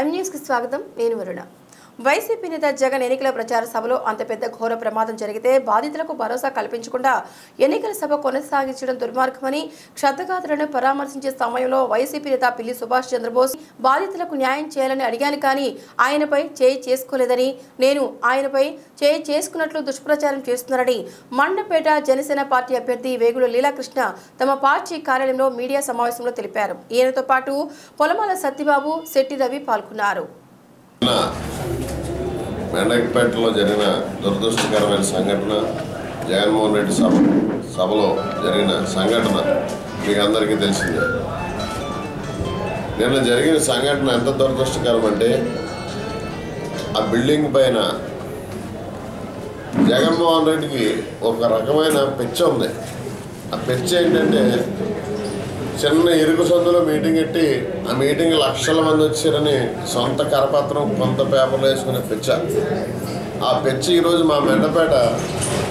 ఎం న్యూస్కి స్వాగతం నేను వరుణ. వైసీపీ నేత జగన్ ఎన్నికల ప్రచార సభలో అంత పెద్ద ఘోర ప్రమాదం జరిగితే బాధితులకు భరోసా కల్పించకుండా ఎన్నికల సభ కొనసాగించడం దుర్మార్గమని క్షతగాతులను పరామర్శించే సమయంలో వైసీపీ నేత పిల్లి సుభాష్ చంద్రబోస్ బాధితులకు న్యాయం చేయాలని అడిగాను కానీ ఆయనపై చేయి చేసుకోలేదని నేను ఆయనపై చేయి చేసుకున్నట్లు దుష్ప్రచారం చేస్తున్నారని మండపేట జనసేన పార్టీ అభ్యర్థి వేగుల లీలాకృష్ణ తమ పార్టీ కార్యాలయంలో మీడియా సమావేశంలో తెలిపారు. ఈయనతో పాటు పొలమాల సత్యబాబు శెట్టి రవి పాల్గొన్నారు. మెండకపేటలో జరిగిన దురదృష్టకరమైన సంఘటన జగన్మోహన్ రెడ్డి సభ సభలో జరిగిన సంఘటన మీకు అందరికీ తెలిసిందే. నిన్న జరిగిన సంఘటన ఎంత దురదృష్టకరం అంటే ఆ బిల్డింగ్ పైన జగన్మోహన్ రెడ్డికి ఒక రకమైన పెచ్చ ఉంది. ఆ పెచ్చ ఏంటంటే చిన్న ఇరుకు సందులో మీటింగ్ ఎట్టి ఆ మీటింగ్ లక్షల మంది వచ్చారని సొంత కరపత్రం కొంత పేపర్లు వేసుకునే పిచ్చ. ఆ పెచ్చ ఈరోజు మా మెండపేట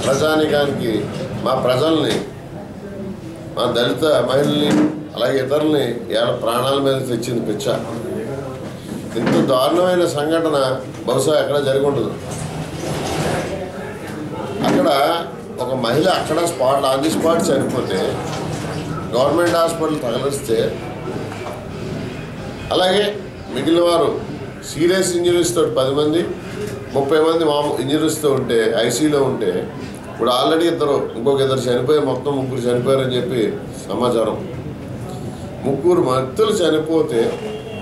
ప్రజానికానికి మా ప్రజల్ని మా దళిత మహిళల్ని అలాగే ఇతరుల్ని ఏళ్ళ ప్రాణాల మీద తెచ్చింది పిచ్చ. ఇంత దారుణమైన సంఘటన బహుశా ఎక్కడ జరిగి ఉండదు. అక్కడ ఒక మహిళ అక్కడ స్పాట్ ఆన్ ది స్పాట్ చనిపోతే గవర్నమెంట్ హాస్పిటల్ తగలిస్తే అలాగే మిగిలిన వారు సీరియస్ ఇంజరీస్తో పది మంది ముప్పై మంది మామూ ఇంజరీస్తో ఉంటే ఐసీలో ఉంటే ఇప్పుడు ఆల్రెడీ ఇద్దరు ఇంకొక ఇద్దరు చనిపోయి మొత్తం ముగ్గురు చనిపోయారని చెప్పి సమాచారం. ముగ్గురు వ్యక్తులు చనిపోతే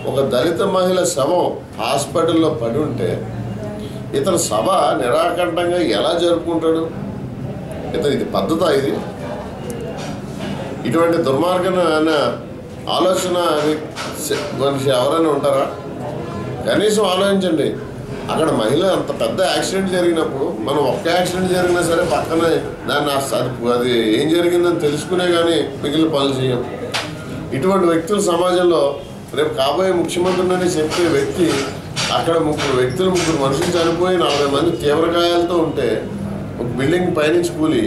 ఒక దళిత మహిళ శవం హాస్పిటల్లో పడి ఉంటే ఇతను సభ నిరాకంఠంగా ఎలా జరుపుకుంటాడు? ఇతను ఇది పద్ధత ఇది? ఇటువంటి దుర్మార్గమైన ఆలోచన మనిషి ఎవరైనా ఉంటారా? కనీసం ఆలోచించండి. అక్కడ మహిళ అంత పెద్ద యాక్సిడెంట్ జరిగినప్పుడు మనం ఒక్క యాక్సిడెంట్ జరిగినా సరే పక్కన దాన్ని ఆ అది ఏం జరిగిందని తెలుసుకునే కానీ మిగిలిన పనులు చేయం ఇటువంటి వ్యక్తులు సమాజంలో రేపు కాబోయే ముఖ్యమంత్రులని చెప్పే వ్యక్తి అక్కడ ముగ్గురు వ్యక్తులు ముగ్గురు మనుషులు చనిపోయి నలభై మంది తీవ్ర గాయాలతో ఉంటే ఒక బిల్డింగ్ పైనుంచి కూలి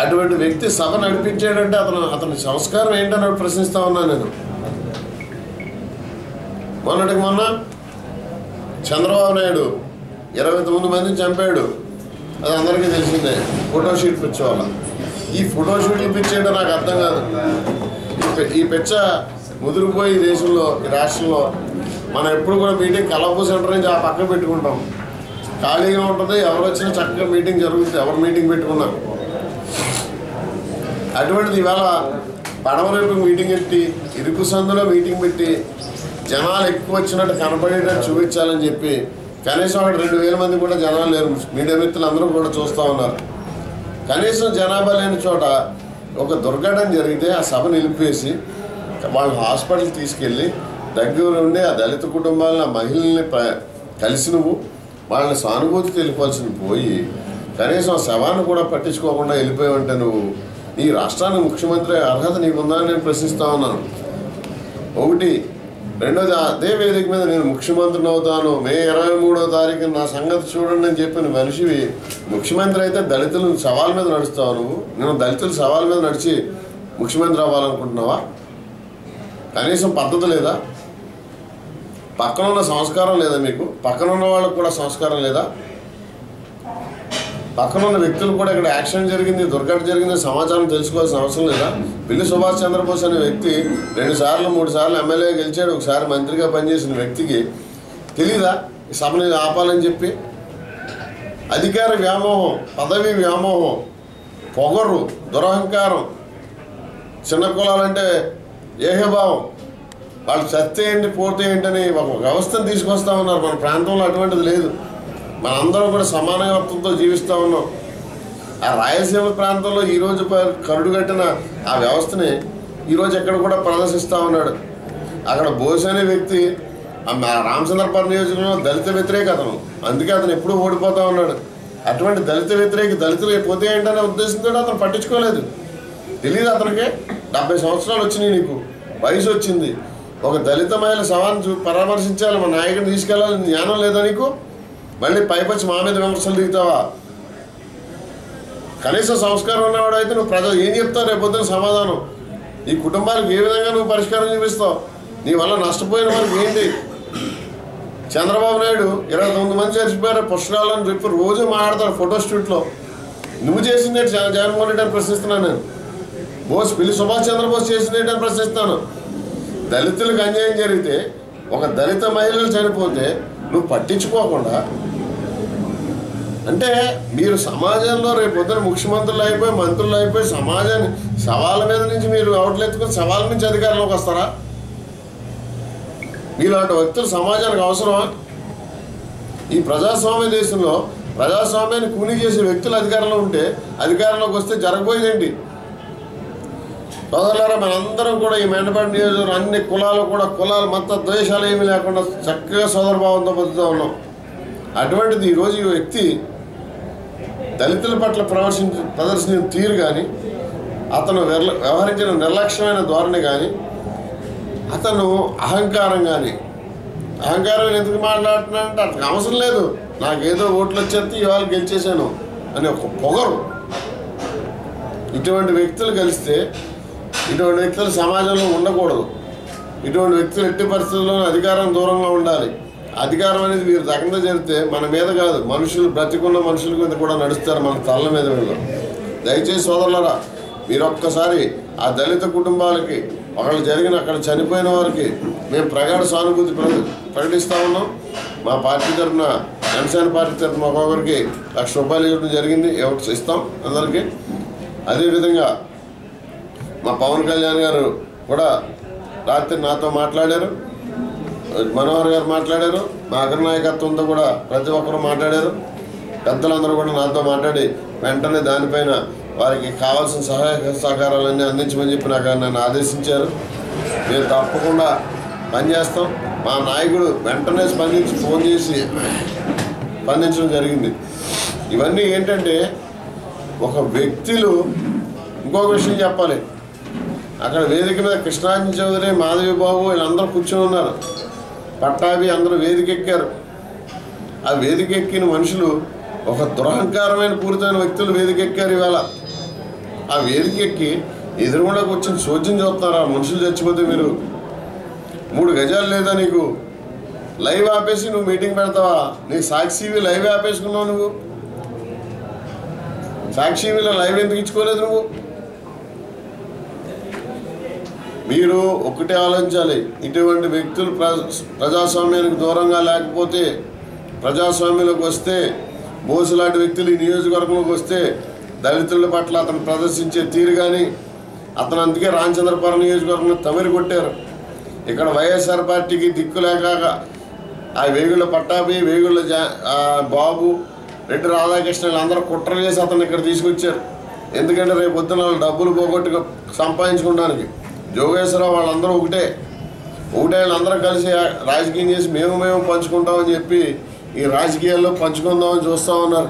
అటువంటి వ్యక్తి సభ నడిపించాడంటే అతను అతని సంస్కారం ఏంటని ప్రశ్నిస్తా ఉన్నా నేను. మొన్నటికి మొన్న చంద్రబాబు నాయుడు ఇరవై తొమ్మిది మందిని చంపాడు. అది అందరికీ తెలిసిందే ఫోటో షూట్ ఈ ఫోటో షూట్లు పిచ్చేయడం నాకు అర్థం కాదు. ఈ పిచ్చ ముదిరిపోయి దేశంలో ఈ రాష్ట్రంలో మనం ఎప్పుడు కూడా మీటింగ్ కలపు సెంటర్ నుంచి ఆ పక్కన పెట్టుకుంటాం. ఖాళీగా ఉంటుంది ఎవరు వచ్చినా చక్కగా మీటింగ్ జరుగుతుంది ఎవరు మీటింగ్ పెట్టుకున్నారు. అటువంటిది ఇవాళ పడవరేపు మీటింగ్ పెట్టి ఇరుకు సందులో మీటింగ్ పెట్టి జనాలు ఎక్కువ వచ్చినట్టు కనపడేటట్టు చూపించాలని చెప్పి కనీసం అక్కడ రెండు వేల మంది కూడా జనాలు లేరు. మీడియా మిత్రులు అందరూ కూడా చూస్తూ ఉన్నారు. కనీసం జనాభా లేని చోట ఒక దుర్ఘటన జరిగితే ఆ సభ నిలిపేసి వాళ్ళని హాస్పిటల్ తీసుకెళ్ళి దగ్గర ఉండే ఆ దళిత కుటుంబాలను ఆ మహిళల్ని కలిసి నువ్వు వాళ్ళని సానుభూతి తెలిపాల్సింది పోయి కనీసం ఆ శవాన్ని కూడా పట్టించుకోకుండా వెళ్ళిపోయావంటే నువ్వు ఈ రాష్ట్రానికి ముఖ్యమంత్రి అర్హత నీకుందా అని నేను ప్రశ్నిస్తా ఉన్నాను. ఒకటి రెండోది అదే వేదిక మీద నేను ముఖ్యమంత్రిని అవుతాను. మే ఇరవై మూడో తారీఖు నా సంగతి చూడండి అని చెప్పిన మనిషివి ముఖ్యమంత్రి అయితే దళితులు సవాల్ మీద నడుస్తావు నువ్వు. నేను దళితులు సవాల్ మీద నడిచి ముఖ్యమంత్రి అవ్వాలనుకుంటున్నావా? కనీసం పద్ధతి లేదా? పక్కన ఉన్న సంస్కారం లేదా మీకు? పక్కన ఉన్న వాళ్ళకు కూడా సంస్కారం లేదా? పక్కన ఉన్న వ్యక్తులు కూడా ఇక్కడ యాక్సిడెంట్ జరిగింది దుర్ఘటన జరిగింది సమాచారం తెలుసుకోవాల్సిన అవసరం లేదా? పిల్లి సుభాష్ చంద్రబోస్ అనే వ్యక్తి రెండు సార్లు మూడు సార్లు ఎమ్మెల్యే గెలిచాడు ఒకసారి మంత్రిగా పనిచేసిన వ్యక్తికి. తెలీదా? సభని ఆపాలని చెప్పి? అధికార వ్యామోహం పదవి వ్యామోహం పొగరు దురహంకారం చిన్న కులాలంటే ఏహభావం వాళ్ళు చస్తే ఏంటి పోతే ఏంటని ఒక వ్యవస్థను తీసుకొస్తా ఉన్నారు. మన ప్రాంతంలో అటువంటిది లేదు. మనందరం కూడా సమానత్వంతో జీవిస్తూ ఉన్నాం. ఆ రాయలసీమ ప్రాంతంలో ఈరోజు కరుడుగట్టిన కరుడు కట్టిన ఆ వ్యవస్థని ఈరోజు ఎక్కడ కూడా ప్రదర్శిస్తూ ఉన్నాడు. అక్కడ బోస్ అనే వ్యక్తి ఆ మా రామచంద్రపురం నియోజకవర్గంలో దళిత వ్యతిరేక అతను అందుకే అతను ఎప్పుడూ ఓడిపోతూ ఉన్నాడు. అటువంటి దళిత వ్యతిరేక దళితులు పోతే ఏంటనే ఉద్దేశంతో అతను పట్టించుకోలేదు. తెలియదు అతనికి? డెబ్బై సంవత్సరాలు వచ్చినాయి నీకు. వయసు వచ్చింది. ఒక దళిత మహిళ సవాన్ని చూ పరామర్శించాలి మా నాయకుడిని తీసుకెళ్ళాలి జ్ఞానం లేదా నీకు? మళ్ళీ పైపచ్చి మా మీద విమర్శలు దిగుతావా? కనీసం సంస్కారం ఉన్నవాడు అయితే నువ్వు ప్రజలు ఏం చెప్తావు రేపు పొద్దున సమాధానం? ఈ కుటుంబానికి ఏ విధంగా నువ్వు పరిష్కారం చూపిస్తావు? నీ వల్ల నష్టపోయిన వారికి ఏంటి? చంద్రబాబు నాయుడు ఇరవై తొమ్మిది మంది చచ్చిపోయారు పుష్కరాలని చెప్పి రోజు మాట్లాడతాడు ఫోటో స్టూట్లో నువ్వు చేసిందే జగన్మోహన్ రెడ్డి అని ప్రశ్నిస్తున్నాను నేను. బోస్ పిల్లి సుభాష్ చంద్రబోస్ చేసిందేంటి అని ప్రశ్నిస్తాను. దళితులకు అన్యాయం జరిగితే ఒక దళిత మహిళలు చనిపోతే నువ్వు పట్టించుకోకుండా అంటే మీరు సమాజంలో రేపు పొద్దున ముఖ్యమంత్రులు అయిపోయి మంత్రులు అయిపోయి సమాజాన్ని సవాళ్ళ మీద నుంచి మీరు అవుట్లు ఎత్తుకుని సవాళ్ళ నుంచి అధికారంలోకి వస్తారా? మీలాంటి వ్యక్తులు సమాజానికి అవసరమా? ఈ ప్రజాస్వామ్య దేశంలో ప్రజాస్వామ్యాన్ని కూని చేసే వ్యక్తులు అధికారంలో ఉంటే అధికారంలోకి వస్తే జరగబోయేదేంటి సోదరులారా మనందరం కూడా ఈ మెండపాటి నియోజకవర్గం అన్ని కులాలు కూడా కులాలు మత ద్వేషాలు ఏమీ లేకుండా చక్కగా సోదరభావంతో బతుకుతూ ఉన్నాం. అటువంటిది ఈరోజు ఈ వ్యక్తి దళితుల పట్ల ప్రదర్శించ ప్రదర్శించిన తీరు కానీ అతను వ్యవహరించిన నిర్లక్ష్యమైన ధోరణి కానీ అతను అహంకారం కానీ అహంకారం ఎందుకు మాట్లాడుతున్నా అంటే అతనికి అవసరం లేదు. నాకేదో ఓట్లు వచ్చేస్తే ఇవాళ గెలిచేశాను అని ఒక పొగరు. ఇటువంటి వ్యక్తులు కలిస్తే ఇటువంటి వ్యక్తులు సమాజంలో ఉండకూడదు. ఇటువంటి వ్యక్తులు ఎట్టి పరిస్థితుల్లో అధికారం దూరంగా ఉండాలి. అధికారం అనేది మీరు రకంగా జరిగితే మన మీద కాదు మనుషులు బ్రతికున్న మనుషుల మీద కూడా నడుస్తారు మన తల్ల మీద వీళ్ళు. దయచేసి సోదరులరా మీరు ఒక్కసారి ఆ దళిత కుటుంబాలకి ఒకళ్ళు జరిగిన అక్కడ చనిపోయిన వారికి మేము ప్రగాఢ సానుభూతి ప్ర- ప్రకటిస్తా ఉన్నాం. మా పార్టీ తరఫున జనసేన పార్టీ తరఫున ఒక్కొక్కరికి లక్ష రూపాయలు ఇవ్వడం జరిగింది. ఎవరికి ఇస్తాం అందరికీ? అదేవిధంగా మా పవన్ కళ్యాణ్ గారు కూడా రాత్రి నాతో మాట్లాడారు. మనోహర్ గారు మాట్లాడారు మా అగ్రనాయకత్వంతో కూడా ప్రతి ఒక్కరు మాట్లాడారు. పెద్దలందరూ కూడా నాతో మాట్లాడి వెంటనే దానిపైన వారికి కావాల్సిన సహాయ సహకారాలన్నీ అందించమని చెప్పి నాకు నన్ను ఆదేశించారు. మేము తప్పకుండా పనిచేస్తాం మా నాయకుడు వెంటనే స్పందించి ఫోన్ చేసి స్పందించడం జరిగింది. ఇవన్నీ ఏంటంటే ఒక వ్యక్తులు ఇంకొక విషయం చెప్పాలి. అక్కడ వేదిక మీద కృష్ణాంజన్ చౌదరి మాధవి బాబు వీళ్ళందరూ కూర్చొని ఉన్నారు. పట్టాభి అందరూ వేదికెక్కారు. ఆ వేదిక ఎక్కిన మనుషులు ఒక దురహంకారమైన పూరితమైన వ్యక్తులు వేదికెక్కారు ఇవాళ. ఆ వేదికెక్కి ఎదురుగుండా కూర్చొని చోద్యం చూస్తున్నారు ఆ మనుషులు చచ్చిపోతే మీరు మూడు గజాలు లేదా నీకు? లైవ్ ఆపేసి నువ్వు మీటింగ్ పెడతావా? నీకు సాక్షివి లైవ్ ఆపేసుకున్నావు నువ్వు. సాక్షివిలో లైవ్ ఎందుకు ఇచ్చుకోలేదు నువ్వు? మీరు ఒకటే ఆలోచించాలి. ఇటువంటి వ్యక్తులు ప్రజాస్వామ్యానికి దూరంగా లేకపోతే ప్రజాస్వామ్యంలోకి వస్తే బోసు లాంటి వ్యక్తులు ఈ నియోజకవర్గంలోకి వస్తే దళితుల పట్ల అతను ప్రదర్శించే తీరు కానీ అతను అందుకే రామచంద్రపురం నియోజకవర్గంలో తమిరి కొట్టారు. ఇక్కడ వైఎస్ఆర్ పార్టీకి దిక్కు లేక ఆ వేగుళ్ళ పట్టాభి వేగుళ్ళ జా బాబు రెడ్డి రాధాకృష్ణ వీళ్ళందరూ కుట్ర చేసి అతను ఇక్కడ తీసుకొచ్చారు. ఎందుకంటే రేపు పొద్దున వాళ్ళు డబ్బులు పోగొట్టుకు సంపాదించుకోవడానికి. జోగేశ్వరరావు వాళ్ళందరూ ఒకటే. ఒకటే వాళ్ళందరూ కలిసి రాజకీయం చేసి మేము మేము పంచుకుంటామని చెప్పి ఈ రాజకీయాల్లో పంచుకుందామని చూస్తూ ఉన్నారు.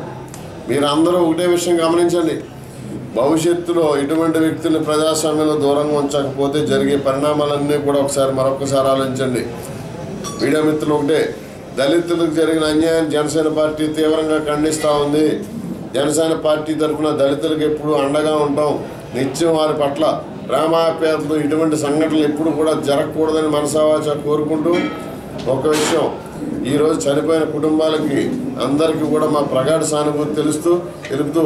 మీరు అందరూ ఒకటే విషయం గమనించండి. భవిష్యత్తులో ఇటువంటి వ్యక్తుల్ని ప్రజాస్వామ్యంలో దూరంగా ఉంచకపోతే జరిగే పరిణామాలన్నీ కూడా ఒకసారి మరొకసారి ఆలోచించండి. మీడియా మిత్రులు ఒకటే. దళితులకు జరిగిన అన్యాయం జనసేన పార్టీ తీవ్రంగా ఖండిస్తూ ఉంది. జనసేన పార్టీ తరఫున దళితులకు ఎప్పుడూ అండగా ఉంటాం. నిత్యం వారి పట్ల రామాప్యాతలు ఇటువంటి సంఘటనలు ఎప్పుడు కూడా జరగకూడదని మనసావాచ కోరుకుంటూ ఒక విషయం. ఈరోజు చనిపోయిన కుటుంబాలకి అందరికీ కూడా మా ప్రగాఢ సానుభూతి తెలుస్తూ తెలుపుతూ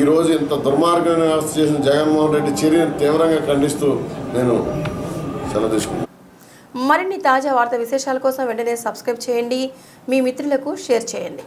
ఈరోజు ఇంత దుర్మార్గమైన వ్యవస్థ చేసిన జగన్మోహన్ రెడ్డి చర్యను తీవ్రంగా ఖండిస్తూ నేను సెలవు తీసుకుంటాను మరిన్ని తాజా వార్త విశేషాల కోసం వెంటనే సబ్స్క్రైబ్ చేయండి. మీ మిత్రులకు షేర్ చేయండి.